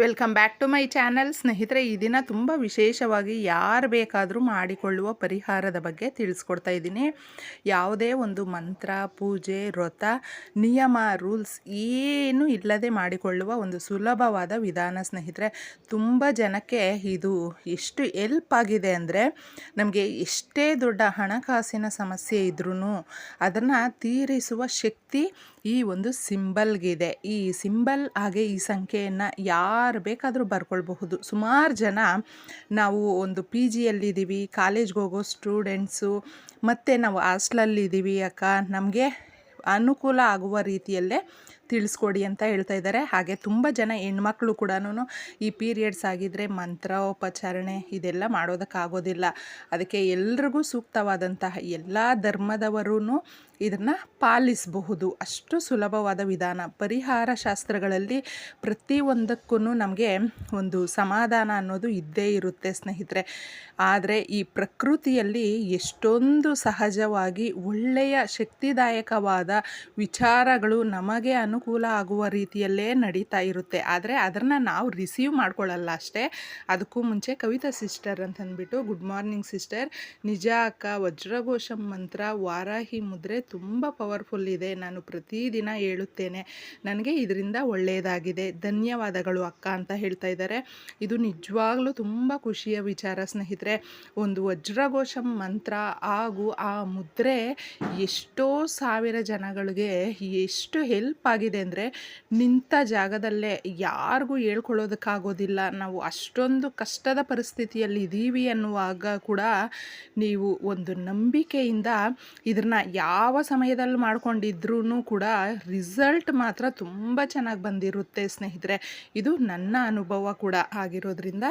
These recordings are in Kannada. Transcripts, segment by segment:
Welcome back to my channel. ಸ್ನೇಹಿತರೆ, ಈ ದಿನ ತುಂಬ ವಿಶೇಷವಾಗಿ ಯಾರು ಬೇಕಾದರೂ ಮಾಡಿಕೊಳ್ಳುವ ಪರಿಹಾರದ ಬಗ್ಗೆ ತಿಳಿಸ್ಕೊಡ್ತಾ ಇದ್ದೀನಿ. ಯಾವುದೇ ಒಂದು ಮಂತ್ರ, ಪೂಜೆ, ವ್ರತ, ನಿಯಮ, ರೂಲ್ಸ್ ಏನು ಇಲ್ಲದೆ ಮಾಡಿಕೊಳ್ಳುವ ಒಂದು ಸುಲಭವಾದ ವಿಧಾನ ಸ್ನೇಹಿತರೆ. ತುಂಬ ಜನಕ್ಕೆ ಇದು ಎಷ್ಟು ಎಲ್ಪ್ ಆಗಿದೆ ಅಂದರೆ, ನಮಗೆ ಎಷ್ಟೇ ದೊಡ್ಡ ಹಣಕಾಸಿನ ಸಮಸ್ಯೆ ಇದ್ರೂ ಅದನ್ನು ತೀರಿಸುವ ಶಕ್ತಿ ಈ ಒಂದು ಸಿಂಬಲ್ಗಿದೆ. ಈ ಸಿಂಬಲ್ ಹಾಗೆ ಈ ಸಂಖ್ಯೆಯನ್ನು ಯಾರು ಬೇಕಾದರೂ ಬರ್ಕೊಳ್ಬಹುದು. ಸುಮಾರು ಜನ ನಾವು ಒಂದು ಪಿ ಜಿಯಲ್ಲಿದ್ದೀವಿ ಕಾಲೇಜ್ಗೆ ಹೋಗೋ ಸ್ಟೂಡೆಂಟ್ಸು ಮತ್ತು ನಾವು ಹಾಸ್ಟ್ಲಲ್ಲಿದ್ದೀವಿ ಅಕ್ಕ. ನಮಗೆ ಅನುಕೂಲ ಆಗುವ ರೀತಿಯಲ್ಲೇ ತಿಳಿಸ್ಕೊಡಿ ಅಂತ ಹೇಳ್ತಾ ಇದ್ದಾರೆ. ಹಾಗೆ ತುಂಬ ಜನ ಹೆಣ್ಮಕ್ಳು ಕೂಡ ಈ ಪೀರಿಯಡ್ಸ್ ಆಗಿದ್ದರೆ ಮಂತ್ರೋಪಚಾರಣೆ ಇದೆಲ್ಲ ಮಾಡೋದಕ್ಕಾಗೋದಿಲ್ಲ. ಅದಕ್ಕೆ ಎಲ್ರಿಗೂ ಸೂಕ್ತವಾದಂತಹ ಎಲ್ಲ ಧರ್ಮದವರೂ ಇದನ್ನು ಪಾಲಿಸಬಹುದು. ಅಷ್ಟು ಸುಲಭವಾದ ವಿಧಾನ. ಪರಿಹಾರ ಶಾಸ್ತ್ರಗಳಲ್ಲಿ ಪ್ರತಿಯೊಂದಕ್ಕೂ ನಮಗೆ ಒಂದು ಸಮಾಧಾನ ಅನ್ನೋದು ಇದ್ದೇ ಇರುತ್ತೆ ಸ್ನೇಹಿತರೆ. ಆದರೆ ಈ ಪ್ರಕೃತಿಯಲ್ಲಿ ಎಷ್ಟೊಂದು ಸಹಜವಾಗಿ ಒಳ್ಳೆಯ ಶಕ್ತಿದಾಯಕವಾದ ವಿಚಾರಗಳು ನಮಗೆ ಅನುಕೂಲ ಆಗುವ ರೀತಿಯಲ್ಲೇ ನಡೀತಾ ಇರುತ್ತೆ. ಆದರೆ ಅದನ್ನು ನಾವು ರಿಸೀವ್ ಮಾಡ್ಕೊಳ್ಳಲ್ಲ ಅಷ್ಟೇ. ಅದಕ್ಕೂ ಮುಂಚೆ ಕವಿತಾ ಸಿಸ್ಟರ್ ಅಂತಂದ್ಬಿಟ್ಟು ಗುಡ್ ಮಾರ್ನಿಂಗ್ ಸಿಸ್ಟರ್ ನಿಜ ಅಕ್ಕ, ವಜ್ರಘೋಷಂ ಮಂತ್ರ, ವಾರಾಹಿ ಮುದ್ರೆ ತುಂಬ ಪವರ್ಫುಲ್ ಇದೆ. ನಾನು ಪ್ರತಿದಿನ ಹೇಳುತ್ತೇನೆ. ನನಗೆ ಇದರಿಂದ ಒಳ್ಳೆಯದಾಗಿದೆ ಧನ್ಯವಾದಗಳು ಅಕ್ಕ, ಅಂತ ಹೇಳ್ತಾ ಇದ್ದಾರೆ. ಇದು ನಿಜವಾಗ್ಲೂ ತುಂಬ ಖುಷಿಯ ವಿಚಾರ, ಸ್ನೇಹಿತರೆ. ಒಂದು ವಜ್ರಘೋಷಂ ಮಂತ್ರ ಹಾಗೂ ಆ ಮುದ್ರೆ ಎಷ್ಟೋ ಸಾವಿರ ಜನಗಳಿಗೆ ಎಷ್ಟು ಹೆಲ್ಪ್ ಆಗಿದೆ. ಅಂದರೆ ನಿಂತ ಜಾಗದಲ್ಲೇ ಯಾರಿಗೂ ಹೇಳ್ಕೊಳ್ಳೋದಕ್ಕಾಗೋದಿಲ್ಲ. ನಾವು ಅಷ್ಟೊಂದು ಕಷ್ಟದ ಪರಿಸ್ಥಿತಿಯಲ್ಲಿ ಇದ್ದೀವಿ ಅನ್ನುವಾಗ ಕೂಡ ನೀವು ಒಂದು ನಂಬಿಕೆಯಿಂದ ಇದನ್ನು ಯಾವ ಸಮಯದಲ್ಲಿ ಮಾಡ್ಕೊಂಡಿದ್ರೂ ಕೂಡ ರಿಸಲ್ಟ್ ಮಾತ್ರ ತುಂಬ ಚೆನ್ನಾಗಿ ಬಂದಿರುತ್ತೆ ಸ್ನೇಹಿತರೆ. ಇದು ನನ್ನ ಅನುಭವ ಕೂಡ ಆಗಿರೋದ್ರಿಂದ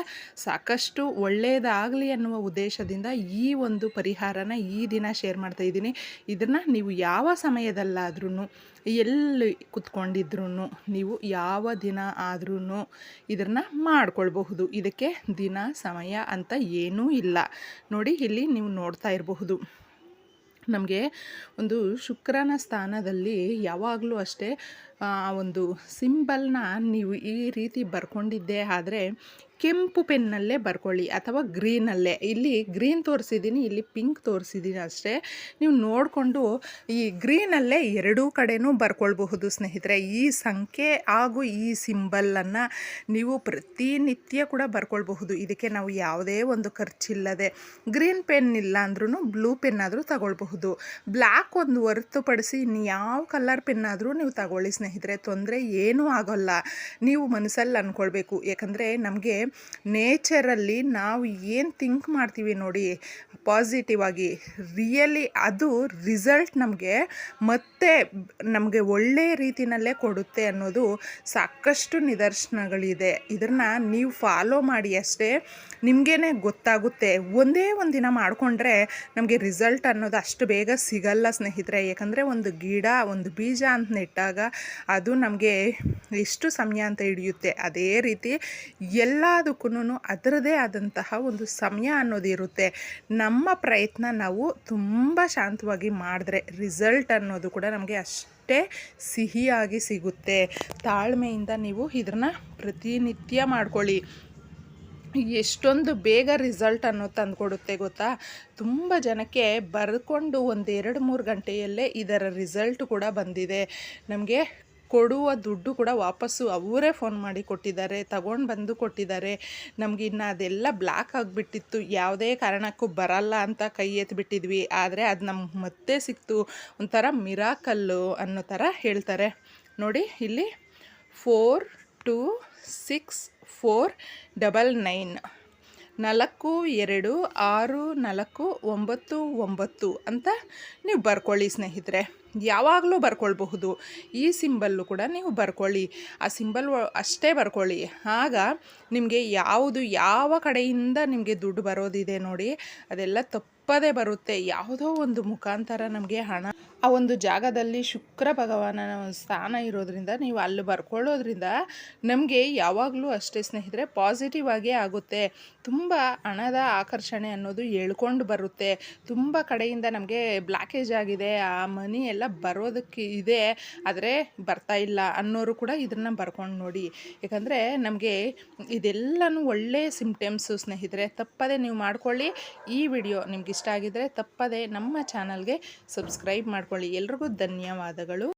ಸಾಕಷ್ಟು ಒಳ್ಳೆಯದಾಗಲಿ ಅನ್ನುವ ಉದ್ದೇಶದಿಂದ ಈ ಒಂದು ಪರಿಹಾರನ ಈ ದಿನ ಶೇರ್ ಮಾಡ್ತಾ ಇದ್ದೀನಿ. ಇದನ್ನು ನೀವು ಯಾವ ಸಮಯದಲ್ಲಾದ್ರೂ ಎಲ್ಲಿ ಕುತ್ಕೊಂಡಿದ್ರೂ ನೀವು ಯಾವ ದಿನ ಆದ್ರೂ ಇದನ್ನು ಮಾಡ್ಕೊಳ್ಬಹುದು. ಇದಕ್ಕೆ ದಿನ, ಸಮಯ ಅಂತ ಏನೂ ಇಲ್ಲ. ನೋಡಿ, ಇಲ್ಲಿ ನೀವು ನೋಡ್ತಾ ಇರಬಹುದು. ನಮಗೆ ಒಂದು ಶುಕ್ರನ ಸ್ಥಾನದಲ್ಲಿ ಯಾವಾಗಲೂ ಅಷ್ಟೇ ಒಂದು ಸಿಂಬಲ್ನ ನೀವು ಈ ರೀತಿ ಬರ್ಕೊಂಡಿದ್ದೆ ಆದರೆ ಕೆಂಪು ಪೆನ್ನಲ್ಲೇ ಬರ್ಕೊಳ್ಳಿ ಅಥವಾ ಗ್ರೀನಲ್ಲೇ. ಇಲ್ಲಿ ಗ್ರೀನ್ ತೋರಿಸಿದ್ದೀನಿ, ಇಲ್ಲಿ ಪಿಂಕ್ ತೋರಿಸಿದ್ದೀನಿ ಅಷ್ಟೇ. ನೀವು ನೋಡಿಕೊಂಡು ಈ ಗ್ರೀನಲ್ಲೇ ಎರಡೂ ಕಡೆನೂ ಬರ್ಕೊಳ್ಬಹುದು ಸ್ನೇಹಿತರೆ. ಈ ಸಂಖ್ಯೆ ಹಾಗೂ ಈ ಸಿಂಬಲನ್ನು ನೀವು ಪ್ರತಿನಿತ್ಯ ಕೂಡ ಬರ್ಕೊಳ್ಬಹುದು. ಇದಕ್ಕೆ ನಾವು ಯಾವುದೇ ಒಂದು ಖರ್ಚಿಲ್ಲದೆ ಗ್ರೀನ್ ಪೆನ್ ಇಲ್ಲ ಅಂದ್ರೂ ಬ್ಲೂ ಪೆನ್ ಆದರೂ ತಗೊಳ್ಬಹುದು. ಬ್ಲ್ಯಾಕ್ ಒಂದು ಹೊರತುಪಡಿಸಿ ಯಾವ ಕಲರ್ ಪೆನ್ ಆದರೂ ನೀವು ತಗೊಳ್ಳಿ ಸ್ನೇಹಿತರೆ. ತೊಂದರೆ ಏನೂ ಆಗೋಲ್ಲ. ನೀವು ಮನಸ್ಸಲ್ಲಿ ಅಂದ್ಕೊಳ್ಬೇಕು ಯಾಕಂದರೆ ನಮಗೆ ನೇಚರಲ್ಲಿ ನಾವು ಏನು ಥಿಂಕ್ ಮಾಡ್ತೀವಿ ನೋಡಿ ಪಾಸಿಟಿವ್ ಆಗಿ. ರಿಯಲಿ ಅದು ರಿಸಲ್ಟ್ ನಮಗೆ ಮತ್ತೆ ನಮಗೆ ಒಳ್ಳೆಯ ರೀತಿಯಲ್ಲೇ ಕೊಡುತ್ತೆ ಅನ್ನೋದು ಸಾಕಷ್ಟು ನಿದರ್ಶನಗಳಿದೆ. ಇದನ್ನು ನೀವು ಫಾಲೋ ಮಾಡಿ ಅಷ್ಟೇ ನಿಮಗೇ ಗೊತ್ತಾಗುತ್ತೆ. ಒಂದೇ ಒಂದು ದಿನ ಮಾಡಿಕೊಂಡ್ರೆ ನಮಗೆ ರಿಸಲ್ಟ್ ಅನ್ನೋದು ಅಷ್ಟು ಬೇಗ ಸಿಗಲ್ಲ ಸ್ನೇಹಿತರೆ. ಯಾಕಂದರೆ ಒಂದು ಗಿಡ, ಒಂದು ಬೀಜ ಅಂತ ನೆಟ್ಟಾಗ ಅದು ನಮಗೆ ಎಷ್ಟು ಸಮಯ ಅಂತ ಹಿಡಿಯುತ್ತೆ. ಅದೇ ರೀತಿ ಎಲ್ಲದಕ್ಕೂ ಅದರದೇ ಆದಂತಹ ಒಂದು ಸಮಯ ಅನ್ನೋದು ಇರುತ್ತೆ. ನಮ್ಮ ಪ್ರಯತ್ನ ನಾವು ತುಂಬ ಶಾಂತವಾಗಿ ಮಾಡಿದ್ರೆ ರಿಸಲ್ಟ್ ಅನ್ನೋದು ಕೂಡ ನಮಗೆ ಅಷ್ಟೇ ಸಿಹಿಯಾಗಿ ಸಿಗುತ್ತೆ. ತಾಳ್ಮೆಯಿಂದ ನೀವು ಇದನ್ನು ಪ್ರತಿನಿತ್ಯ ಮಾಡ್ಕೊಳ್ಳಿ. ಎಷ್ಟೊಂದು ಬೇಗ ರಿಸಲ್ಟ್ ಅನ್ನೋ ತಂದುಕೊಡುತ್ತೆ ಗೊತ್ತಾ? ತುಂಬ ಜನಕ್ಕೆ ಬರ್ಕೊಂಡು ಒಂದು ಎರಡು ಮೂರು ಗಂಟೆಯಲ್ಲೇ ಇದರ ರಿಸಲ್ಟ್ ಕೂಡ ಬಂದಿದೆ. ನಮಗೆ ಕೊಡುವ ದುಡ್ಡು ಕೂಡ ವಾಪಸ್ಸು ಅವರೇ ಫೋನ್ ಮಾಡಿ ಕೊಟ್ಟಿದ್ದಾರೆ, ತಗೊಂಡು ಬಂದು ಕೊಟ್ಟಿದ್ದಾರೆ. ನಮಗೆ ಇನ್ನು ಅದೆಲ್ಲ ಬ್ಲ್ಯಾಕ್ ಆಗಿಬಿಟ್ಟಿತ್ತು. ಯಾವುದೇ ಕಾರಣಕ್ಕೂ ಬರಲ್ಲ ಅಂತ ಕೈ ಎತ್ತಿಬಿಟ್ಟಿದ್ವಿ ಆದರೆ ಅದು ನಮ್ಗೆ ಮತ್ತೆ ಸಿಕ್ತು. ಒಂಥರ ಮಿರಾಕಲ್ಲು ಅನ್ನೋ ಥರ ಹೇಳ್ತಾರೆ. ನೋಡಿ, ಇಲ್ಲಿ four two six four double nine. ನಾಲ್ಕು, ಎರಡು, ಆರು, ನಾಲ್ಕು, ಒಂಬತ್ತು ಒಂಬತ್ತು ಅಂತ ನೀವು ಬರ್ಕೊಳ್ಳಿ ಸ್ನೇಹಿತರೆ. ಯಾವಾಗಲೂ ಬರ್ಕೊಳ್ಬಹುದು. ಈ ಸಿಂಬಲ್ಲು ಕೂಡ ನೀವು ಬರ್ಕೊಳ್ಳಿ. ಆ ಸಿಂಬಲ್ ಅಷ್ಟೇ ಬರ್ಕೊಳ್ಳಿ. ಆಗ ನಿಮಗೆ ಯಾವುದು, ಯಾವ ಕಡೆಯಿಂದ ನಿಮಗೆ ದುಡ್ಡು ಬರೋದಿದೆ ನೋಡಿ ಅದೆಲ್ಲ ತಪ್ಪದೇ ಬರುತ್ತೆ. ಯಾವುದೋ ಒಂದು ಮುಖಾಂತರ ನಮಗೆ ಹಣ ಆ ಒಂದು ಜಾಗದಲ್ಲಿ ಶುಕ್ರ ಭಗವಾನನ ಸ್ಥಾನ ಇರೋದ್ರಿಂದ ನೀವು ಅಲ್ಲಿ ಬರ್ಕೊಳ್ಳೋದ್ರಿಂದ ನಮಗೆ ಯಾವಾಗಲೂ ಅಷ್ಟೇ ಸ್ನೇಹಿತರೆ ಪಾಸಿಟಿವ್ ಆಗೇ ಆಗುತ್ತೆ. ತುಂಬ ಹಣದ ಆಕರ್ಷಣೆ ಅನ್ನೋದು ಹೇಳ್ಕೊಂಡು ಬರುತ್ತೆ. ತುಂಬ ಕಡೆಯಿಂದ ನಮಗೆ ಬ್ಲಾಕೇಜ್ ಆಗಿದೆ. ಆ ಮನಿ ಎಲ್ಲ ಬರೋದಕ್ಕೆ ಇದೆ. ಆದರೆ ಬರ್ತಾ ಇಲ್ಲ ಅನ್ನೋರು ಕೂಡ ಇದನ್ನು ಬರ್ಕೊಂಡು ನೋಡಿ. ಯಾಕಂದರೆ ನಮಗೆ ಇದೆಲ್ಲನೂ ಒಳ್ಳೆಯ ಸಿಂಪ್ಟಮ್ಸು ಸ್ನೇಹಿತರೆ. ತಪ್ಪದೆ ನೀವು ಮಾಡ್ಕೊಳ್ಳಿ. ಈ ವಿಡಿಯೋ ನಿಮ್ಗೆ ಇಷ್ಟ ಆಗಿದ್ದರೆ ತಪ್ಪದೆ ನಮ್ಮ ಚಾನಲ್ಗೆ ಸಬ್ಸ್ಕ್ರೈಬ್ ಮಾಡ್ಕೊಳ್ಳಿ. ಎಲ್ರಿಗೂ ಧನ್ಯವಾದಗಳು.